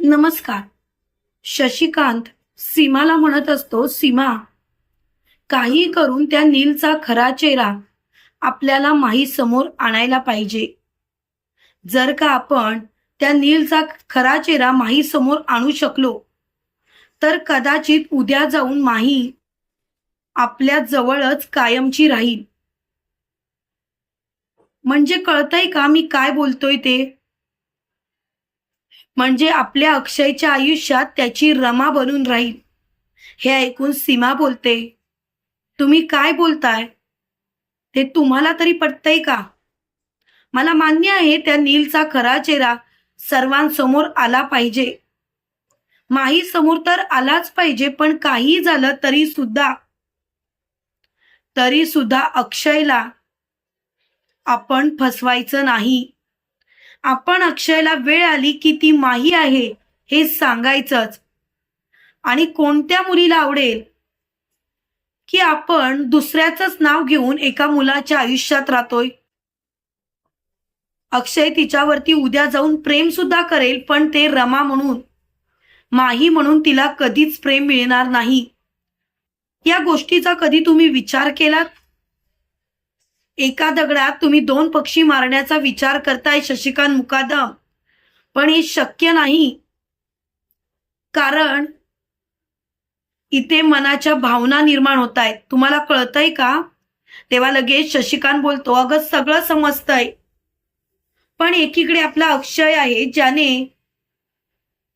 नमस्कार. शशिकांत सीमाला म्हणत असतो सीमा काही करून त्या नीलचा खरा चेहरा आपल्याला माही समोर आणायला पाहिजे. जर का आपण त्या नीलचा खरा चेहरा माही समोर आणू शकलो तर कदाचित उद्या जाऊन माही आपल्या जवळच कायमची राहील. म्हणजे कळतंय का मी काय बोलतोय ते? म्हणजे आपल्या अक्षयच्या आयुष्यात त्याची रमा बनून राहील. हे ऐकून सीमा बोलते तुम्ही काय बोलताय? ते तुम्हाला तरी पटतंय का? मला मान्य आहे त्या नीलचा खरा चेहरा सर्वांसमोर आला पाहिजे. माही समोर तर आलाच पाहिजे पण काही झालं तरी सुद्धा. तरी सुद्धा अक्षयला आपण फसवायचं नाही. आपण अक्षयला वेळ आली की ती माही आहे हे सांगायचंच. आणि कोणत्या मुलीला आवडेल? की आपण दुसऱ्याच नाव घेऊन एका मुलाच्या आयुष्यात राहतोय? अक्षय तिच्यावरती उद्या जाऊन प्रेम सुद्धा करेल पण ते रमा म्हणून. माही म्हणून तिला कधीच प्रेम मिळणार नाही. या गोष्टीचा कधी तुम्ही विचार केलात? एका दगडात तुम्ही दोन पक्षी मारण्याचा विचार करताय शशिकांत मुकादम. पण हे शक्य नाही. कारण इथे मनाच्या भावना निर्माण होत आहेत तुम्हाला कळतंय का? तेव्हा लगेच शशिकांत बोलतो अगं सगळं समजतंय. पण एकीकडे आपला अक्षय आहे ज्याने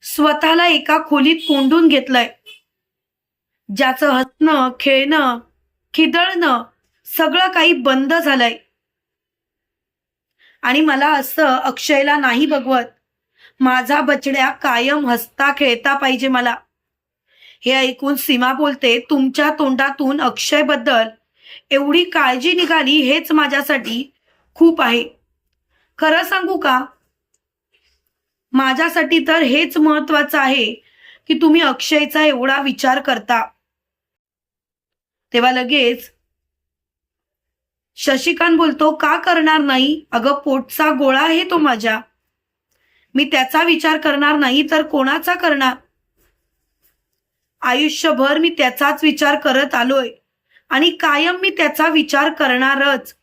स्वतःला एका खोलीत कोंडून घेतलंय. ज्याचं हसणं खेळणं खिदळणं सगळं काही बंद झालंय. आणि मला असं अक्षयला नाही बघवत. माझा बचड्या कायम हसता खेळता पाहिजे मला. हे ऐकून सीमा बोलते तुमच्या तोंडातून अक्षयबद्दल एवढी काळजी निघाली हेच माझ्यासाठी खूप आहे. खरं सांगू का? माझ्यासाठी तर हेच महत्वाचं आहे की तुम्ही अक्षयचा एवढा विचार करता. तेव्हा लगेच शशिकांत बोलतो का करणार नाही? अगं पोटचा गोळा आहे तो माझ्या. मी त्याचा विचार करणार नाही तर कोणाचा करणार? आयुष्यभर मी त्याचाच विचार करत आलोय आणि कायम मी त्याचा विचार करणारच.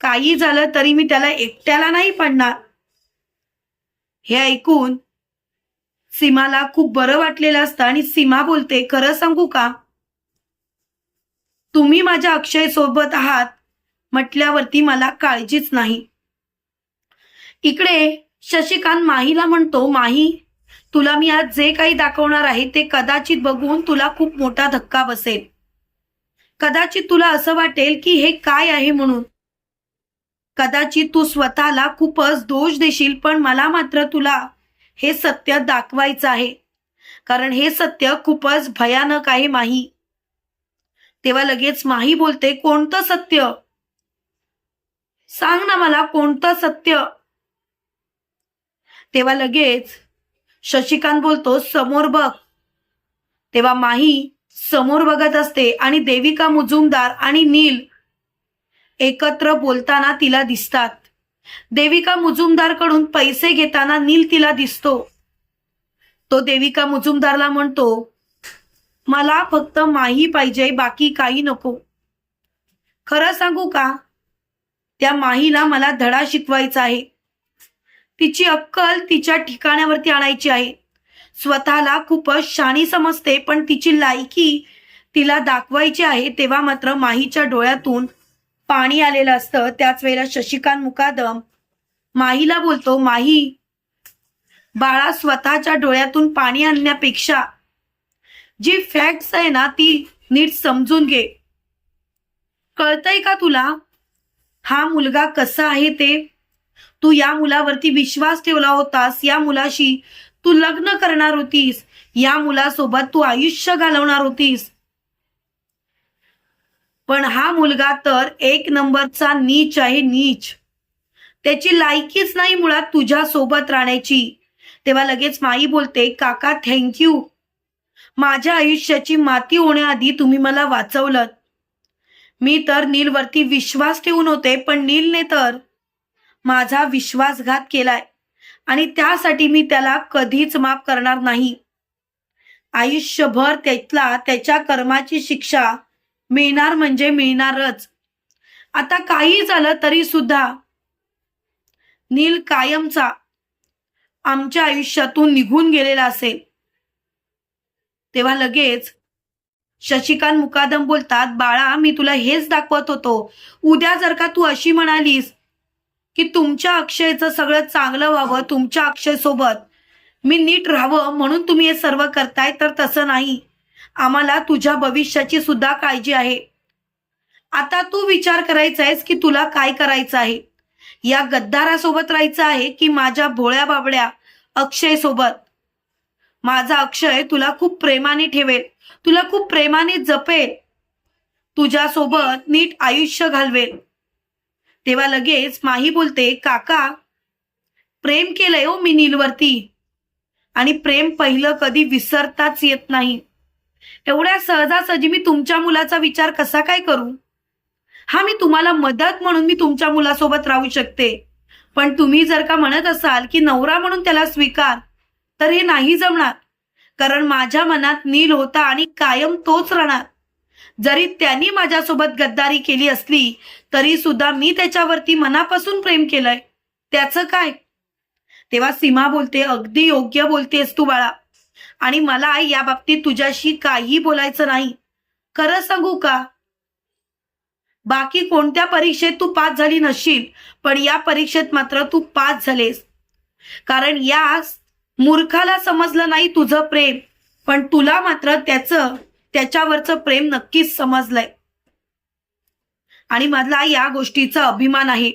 काही झालं तरी मी त्याला एकट्याला नाही पडणार. हे ऐकून सीमाला खूप बरं वाटलेलं असतं आणि सीमा बोलते खरं सांगू का? तुम्ही माझ्या अक्षय सोबत आहात म्हटल्यावरती मला काळजीच नाही. इकडे शशिकांत माहीला म्हणतो माही तुला मी आज जे काही दाखवणार आहे ते कदाचित बघून तुला खूप मोठा धक्का बसेल. कदाचित तुला असं वाटेल की हे काय आहे म्हणून. कदाचित तू स्वतःला खूपच दोष देशील पण मला मात्र तुला हे सत्य दाखवायचं आहे. कारण हे सत्य खूपच भयानक आहे माही. तेव्हा लगेच माही बोलते कोणतं सत्य? सांग ना मला कोणतं सत्य? तेव्हा लगेच शशिकांत बोलतो समोर बघ. तेव्हा माही समोर बघत असते आणि देविका मुजुमदार आणि नील एकत्र बोलताना तिला दिसतात. देविका मुजुमदारकडून पैसे घेताना नील तिला दिसतो. तो देविका मुजुमदारला म्हणतो मला फक्त माही पाहिजे बाकी काही नको. खरं सांगू का? त्या माहीला मला धडा शिकवायचा आहे. तिची अक्कल तिच्या ठिकाणावरती आणायची आहे. स्वतःला खूपच शाणी समजते पण तिची लायकी तिला दाखवायची आहे तेव्हा मात्र माहीच्या डोळ्यातून पाणी आलेलं असतं. त्याच वेळेला शशिकांत मुकादम माहीला बोलतो माही बाळा स्वतःच्या डोळ्यातून पाणी आणण्यापेक्षा जी फॅक्ट्स आहे ना ती नीट समजून घे. कळतंय का तुला? हा मुलगा कसा आहे ते? तू या मुलावरती विश्वास ठेवला होतास या मुलाशी तू लग्न करणार होतीस या मुलासोबत तू आयुष्य घालवणार होतीस. पण हा मुलगा तर एक नंबरचा नीच आहे नीच. त्याची लायकीच नाही मुळात तुझ्या सोबत राहण्याची. तेव्हा लगेच माई बोलते काका थँक्यू माझ्या आयुष्याची माती होण्याआधी तुम्ही मला वाचवलं. मी तर नीलवरती विश्वास ठेवून होते पण नीलने तर माझा विश्वासघात केलाय आणि त्यासाठी मी त्याला कधीच माफ करणार नाही. आयुष्यभर त्यातला त्याच्या कर्माची शिक्षा मिळणार म्हणजे मिळणारच. आता काही झालं तरी सुद्धा नील कायमचा आमच्या आयुष्यातून निघून गेलेला असेल. तेव्हा लगेच शशिकांत मुकादम बोलतात बाळा मी तुला हेच दाखवत होतो. उद्या जर का तू अशी म्हणालीस की तुमच्या अक्षयचं सगळं चांगलं व्हावं तुमच्या अक्षय सोबत मी नीट राहावं म्हणून तुम्ही हे सर्व करताय तर तसं नाही. आम्हाला तुझ्या भविष्याची सुद्धा काळजी आहे. आता तू विचार करायचा आहेस की तुला काय करायचं आहे? या गद्दारासोबत राहायचं आहे की माझ्या भोळ्या बाबड्या अक्षय सोबत माझा अक्षय तुला खूप प्रेमाने ठेवेल. तुला खूप प्रेमाने जपेल. तुझ्यासोबत नीट आयुष्य घालवेल. तेव्हा लगेच माही बोलते काका प्रेम केलंय हो मी नीलवरती. आणि प्रेम पहिलं कधी विसरताच येत नाही. एवढ्या सहजासहजी मी तुमच्या मुलाचा विचार कसा काय करू? हा मी तुम्हाला मदत म्हणून मी तुमच्या मुलासोबत राहू शकते. पण तुम्ही जर का म्हणत असाल की नवरा म्हणून त्याला स्वीकार तर हे नाही जमणार. कारण माझ्या मनात नील होता आणि कायम तोच राहणार. जरी त्यांनी माझ्यासोबत गद्दारी केली असली तरी सुद्धा मी त्याच्यावरती मनापासून प्रेम केलंय. त्याचं काय? तेव्हा सीमा बोलते अगदी योग्य बोलतेस तू बाळा. आणि मला या बाबतीत तुझ्याशी काही बोलायचं नाही. खरं सांगू का? बाकी कोणत्या परीक्षेत तू पास झाली नसशील पण या परीक्षेत मात्र तू पास झालेस. कारण या मूर्खाला समजलं नाही तुझं प्रेम पण तुला मात्र त्याचं त्याच्यावरचं प्रेम नक्कीच समजलंय. आणि मला या गोष्टीचा अभिमान आहे.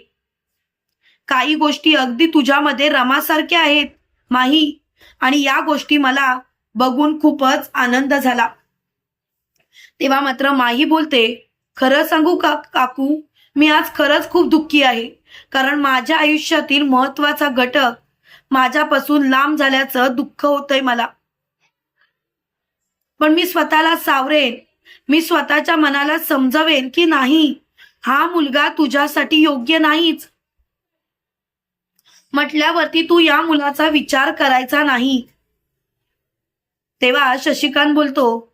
काही गोष्टी अगदी तुझ्यामध्ये रमासारख्या आहेत माही. आणि या गोष्टी मला बघून खूपच आनंद झाला. तेव्हा मात्र माही बोलते खरं सांगू का काकू? मी आज खरंच खूप दुःखी आहे. कारण माझ्या आयुष्यातील महत्त्वाचा घटक माझ्यापासून लांब झाल्याचं दुःख होतंय मला. पण मी स्वतःला सावरेन. मी स्वतःच्या मनाला समजवेन की नाही हा मुलगा तुझ्यासाठी योग्य नाहीच. म्हटल्यावरती तू या मुलाचा विचार करायचा नाही. तेव्हा शशिकांत बोलतो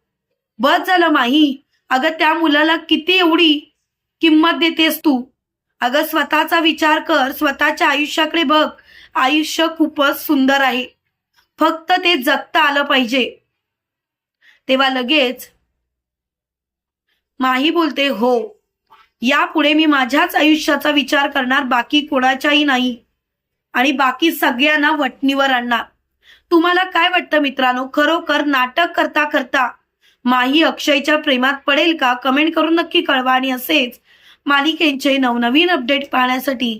बस झालं माही. अगं त्या मुलाला किती एवढी किंमत देतेस तू? अगं स्वतःचा विचार कर स्वतःच्या आयुष्याकडे बघ. आयुष्य खूपच सुंदर आहे. फक्त ते जगता आलं पाहिजे. तेव्हा लगेच माही बोलते हो यापुढे मी माझ्याच आयुष्याचा विचार करणार बाकी कोणाच्याही नाही. आणि बाकी सगळ्यांना वटणीवर आणणार. तुम्हाला काय वाटतं मित्रांनो? खरोखर नाटक करता करता माही अक्षयच्या प्रेमात पडेल का? कमेंट करून नक्की कळवा. आणि असेच मालिकेंचे नवनवीन अपडेट पाहण्यासाठी